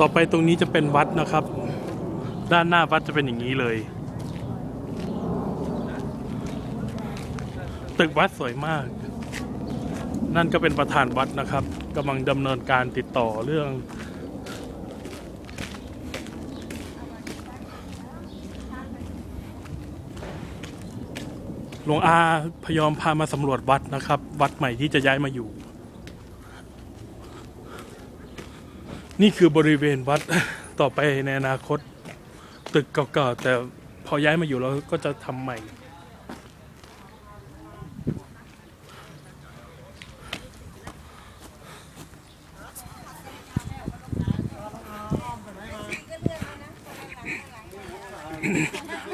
ต่อไปตรงนี้จะเป็นวัดนะครับ ด้านหน้าวัดจะเป็นอย่างนี้เลย ตึกวัดสวยมาก นั่นก็เป็นประธานวัดนะครับกำลังดำเนินการติดต่อเรื่องหลวงอาพยอมพามาสำรวจวัดนะครับ วัดใหม่ที่จะย้ายมาอยู่ นี่คือบริเวณวัดต่อไปในอนาคต ตึกเก่าๆ แต่พอย้ายมาอยู่เราก็จะทำใหม่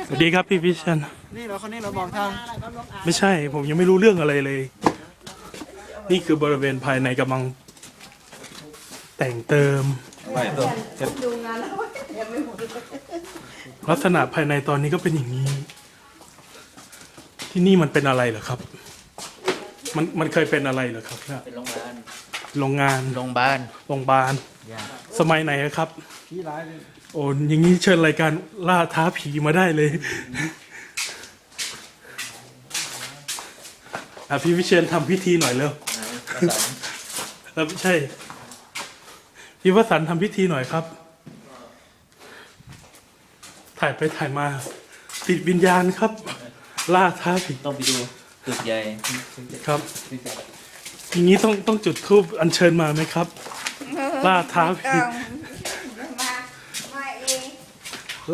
สวัสดีครับพี่พิชันนี่เราคนนี้เราบอกทางไม่ใช่ผมยังไม่รู้เรื่องอะไรเลย นี่คือบริเวณภายในกำลัง แต่งเติมดูงานแล้วยังไม่หมดเลยลักษณะภายในตอนนี้ก็เป็นอย่างนี้ ที่นี่มันเป็นอะไรเหรอครับ มันมันเคยเป็นอะไรเหรอครับเนี่ยเป็นโรงพยาบาลโรงงานโรงพยาบาลโรงพยาบาลสมัยไหนอะครับที่ร้ายเลยโอ้อย่างนี้เชิญรายการล่าท้าผีมาได้เลยอะพี่วิเชียนทำพิธีหน่อยเร็วประสานแล้วไม่ใช่ พี่วสันต์ทำพิธีหน่อยครับ ถ่ายไปถ่ายมา ติดวิญญาณครับ ล่าท้าผีต้องไปดูตึกใหญ่ครับ อย่างนี้ต้องต้องจุดธูปอัญเชิญมาไหมครับ ล่าท้าผีมามาเอง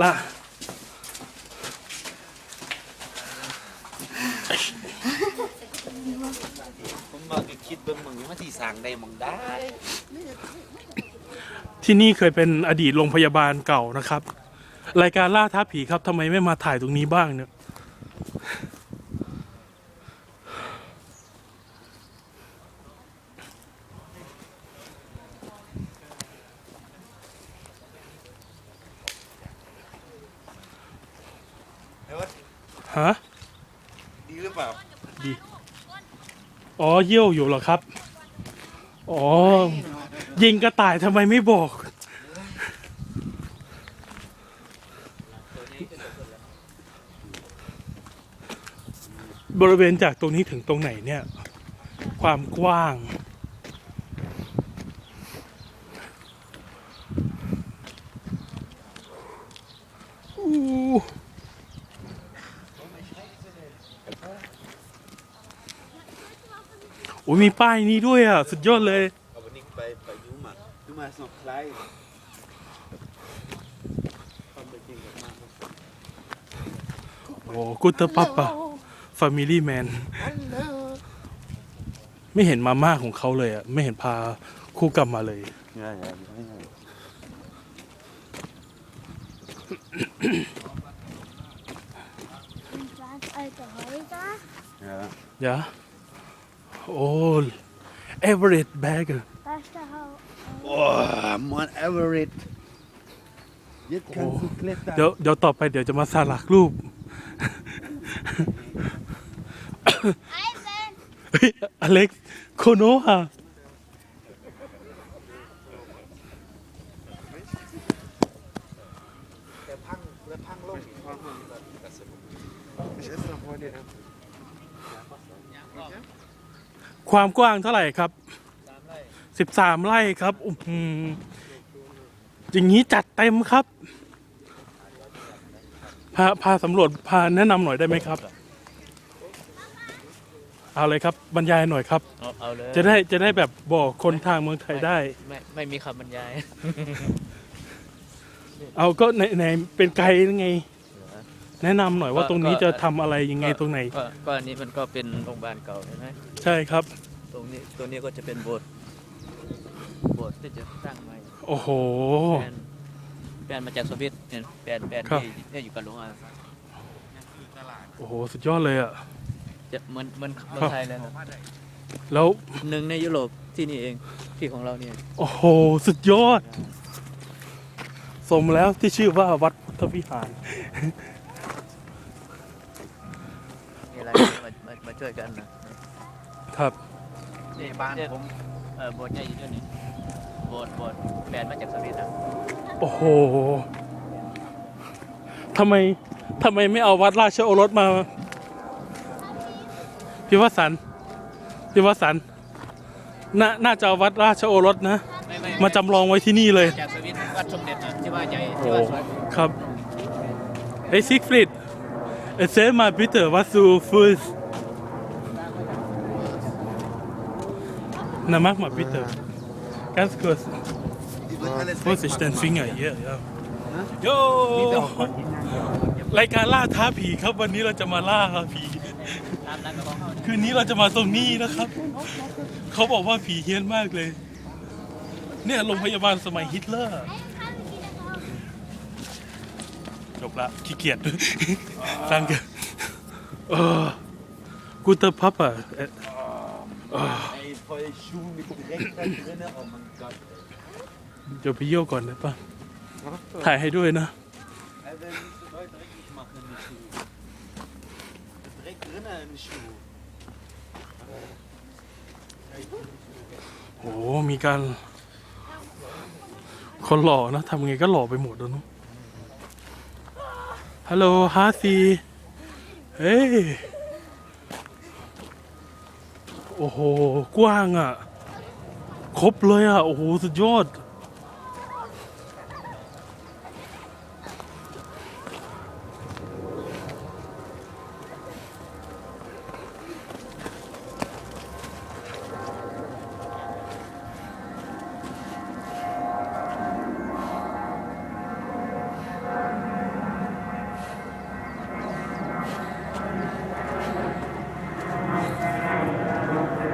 ล่าผมมาคิดเบิ่งมึงว่าที่สั่งได้มึงได้ ที่นี่เคยเป็นอดีตโรงพยาบาลเก่านะครับ รายการล่าท้าผีครับทำไมไม่มาถ่ายตรงนี้บ้างเนี่ยฮะดีหรือเปล่าดี อ๋อเยี่ยวอยู่เหรอครับ อ๋อ ยิงกระต่ายทำไมไม่บอก บริเวณจากตรงนี้ถึงตรงไหนเนี่ย ความกว้างอู้โอ้ยมีป้ายนี้ด้วยอะ สุดยอดเลย เอาวันนี้ไปไปยูมา ยูมาสนอกคล้ายความเป็นจริงกับมากโอ้กุตเตอร์ปัปปะฟามิลี่แมนไม่เห็นมาม่าของเขาเลยอะ ไม่เห็นพาคู่กลับมาเลยง่ายง่ายง่าย Was alte Häuser? Ja. เดี๋ยวโอ้เอเวอเร Oh, Mount Everest. Jetzt kannst du klettern. เดี๋ยวเดี๋ยวต่อไปเดี๋ยวจะมาสลักรูป Eisen! เฮ้ยอเล็กโคโนะ Der Pang, der Pang lung. Ich esse noch heute. Ne? ความกว้างเท่าไหร่ครับ สิบสามไร่ครับอื้อหืออย่างนี้จัดเต็มครับ พาพาสำรวจพาแนะนำหน่อยได้ไหมครับ เอาเลยครับบรรยายหน่อยครับ เอาเอาเลยจะได้จะได้แบบบอกคนทางเมืองไทยได้ ไม่ไม่มีคำบรรยาย เอาก็ในในเป็นไกด์ไง แนะนำหน่อยว่าตรงนี้จะทำอะไรยังไงตรงไหน ก็ก็อันนี้มันก็เป็นโรงพยาบาลเก่าใช่ไหมใช่ครับ ตรงนี้ตัวนี้ก็จะเป็นโบสถ์ โบสถ์ที่จะสร้างใหม่โอ้โหแปลนแปลนมาจากโซเวียตเนี่ยแปลนแปลนครับ ที่ที่อยู่กับหลวงอาโอ้โห สุดยอดเลยอะ จะเหมือนเหมือนเมืองไทยเลยนะแล้ว หนึ่งในยุโรปที่นี่เองที่ของเราเนี่ยโอ้โห สุดยอด สมแล้วที่ชื่อว่าวัดพุทธวิหาร มีอะไรมามามาช่วยกันนะครับ นี่บ้านผม เออโบสถ์ใหญ่อยู่ด้วยนี่ โบสถ์โบสถ์แปลนมาจากโซเวียตนะโอ้โหทำไมทำไมไม่เอาวัดราชโอรสมา พี่วสันต์พี่วสันต์น่าน่าจะเอาวัดราชโอรสนะ ไม่ไม่มาจำลองไว้ที่นี่เลย จากสวิตวัดสมเด็จนะที่ว่าใหญ่โอ้ที่ว่าสวยครับไอ้ซิกฟริดเอเซมาบิเตอร์วัสูฟูสนามักมาบิเตอร์ ganz kurz wo ist denn Finger hier ja โยรายการล่าท้าผีครับวันนี้เราจะมาล่าผีคืนนี้เราจะมาตรงนี้นะครับ เขาบอกว่าผีเฮี้ยนมากเลย เนี่ยโรงพยาบาลสมัยฮิตเลอร์จบละขี้เกียจตั้งกันเออกูเตอร์พับอะ เอ่อ Ey, voll Schuh mit direkt da drin. Oh mein Gott. เดี๋ยวไปเยี่ยวก่อนได้ปะถ่ายให้ด้วยนะ Alter, musst du Leute dreckig machen, die Schuhe. Direkt drin im Schuh. โอ้มีการคนหล่อนะทำไงก็หล่อไปหมดแล้วเนอะฮัลโหลฮาซีเฮ้ย โอ้โห กว้างอะ ครบเลยอะ โอ้โห สุดยอด